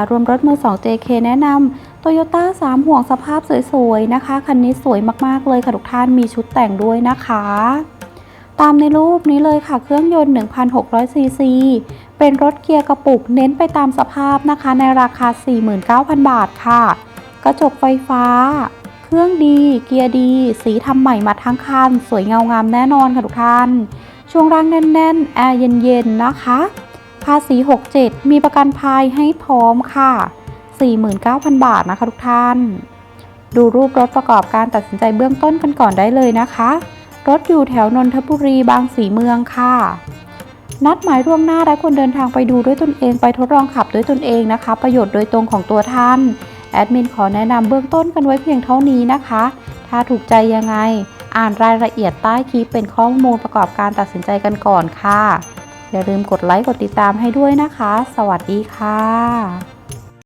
ารวมรถมือ 2 JK แนะนำ Toyota 3 ห่วงสภาพสวยๆนะคะ คันนี้สวยมากๆเลยค่ะทุกท่านมีชุดแต่งด้วยนะคะ ตามในรูปนี้เลยค่ะเครื่องยนต์ 1,600 ซีซี เป็นรถเกียร์กระปุกเน้นไปตามสภาพนะคะ ในราคา 49,000 บาทค่ะ กระจกไฟฟ้า เครื่องดี เกียร์ดี สีทำใหม่มาทั้งคัน สวยเงางามแน่นอนค่ะทุกท่าน ช่วงร่างแน่นๆ แอร์เย็นๆนะคะ ภาษี 67 มีประกันภัยให้พร้อมค่ะ 49,000 บาทนะคะทุกท่าน ดูรูปรถประกอบการตัดสินใจเบื้องต้นกันก่อนได้เลยนะคะ รถอยู่แถวนนทบุรีบางสีเมืองค่ะ นัดหมายร่วมหน้าและควรเดินทางไปดูด้วยตนเองไปทดลองขับด้วยตนเองนะคะ ประโยชน์โดยตรงของตัวท่าน แอดมินขอแนะนำเบื้องต้นกันไว้เพียงเท่านี้นะคะ ถ้าถูกใจยังไง อ่านรายละเอียดใต้คลิปเป็นข้อมูลประกอบการตัดสินใจกันก่อนค่ะ อย่าลืมกดไลค์กดติดตามให้ด้วยนะคะ สวัสดีค่ะ